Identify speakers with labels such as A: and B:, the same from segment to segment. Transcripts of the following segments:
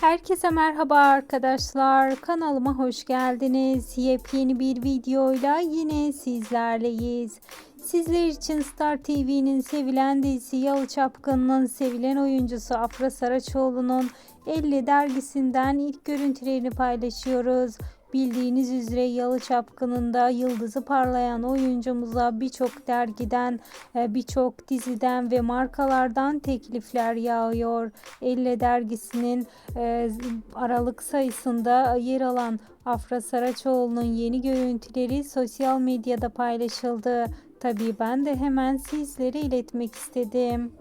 A: Herkese merhaba arkadaşlar. Kanalıma hoş geldiniz. Yepyeni bir videoyla yine sizlerleyiz. Sizler için Star TV'nin sevilen dizisi Yalı Çapkın'ın sevilen oyuncusu Afra Saraçoğlu'nun 50 dergisinden ilk görüntülerini paylaşıyoruz. Bildiğiniz üzere Yalı Çapkını'nda yıldızı parlayan oyuncumuza birçok dergiden, e, birçok diziden ve markalardan teklifler yağıyor. Elle dergisinin e, Aralık sayısında yer alan Afra Saraçoğlu'nun yeni görüntüleri sosyal medyada paylaşıldı. Tabii ben de hemen sizlere iletmek istedim.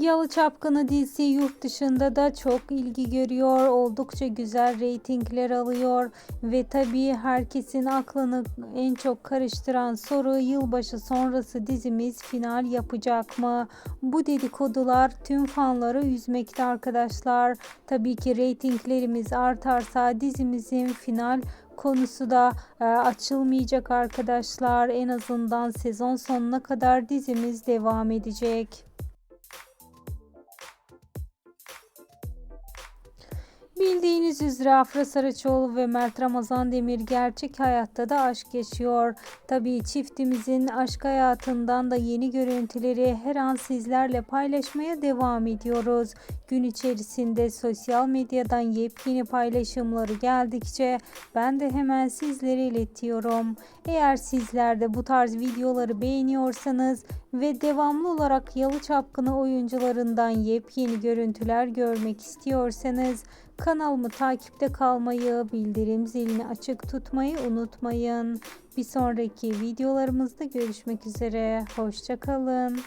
A: Yalı Çapkını dizisi yurt dışında da çok ilgi görüyor. Oldukça güzel reytingler alıyor ve tabii herkesin aklını en çok karıştıran soru yılbaşı sonrası dizimiz final yapacak mı? Bu dedikodular tüm fanları üzmekte arkadaşlar. Tabii ki reytinglerimiz artarsa dizimizin final konusu da e, açılmayacak arkadaşlar. En azından sezon sonuna kadar dizimiz devam edecek. Bildiğiniz üzere Afra Saraçoğlu ve Mert Ramazan Demir gerçek hayatta da aşk yaşıyor. Tabii çiftimizin aşk hayatından da yeni görüntüleri her an sizlerle paylaşmaya devam ediyoruz. Gün içerisinde sosyal medyadan yepyeni paylaşımları geldikçe ben de hemen sizlere iletiyorum. Eğer sizler de bu tarz videoları beğeniyorsanız ve devamlı olarak Yalı Çapkını oyuncularından yepyeni görüntüler görmek istiyorsanız kanalımı takipte kalmayı, bildirim zilini açık tutmayı unutmayın. Bir sonraki videolarımızda görüşmek üzere. Hoşçakalın.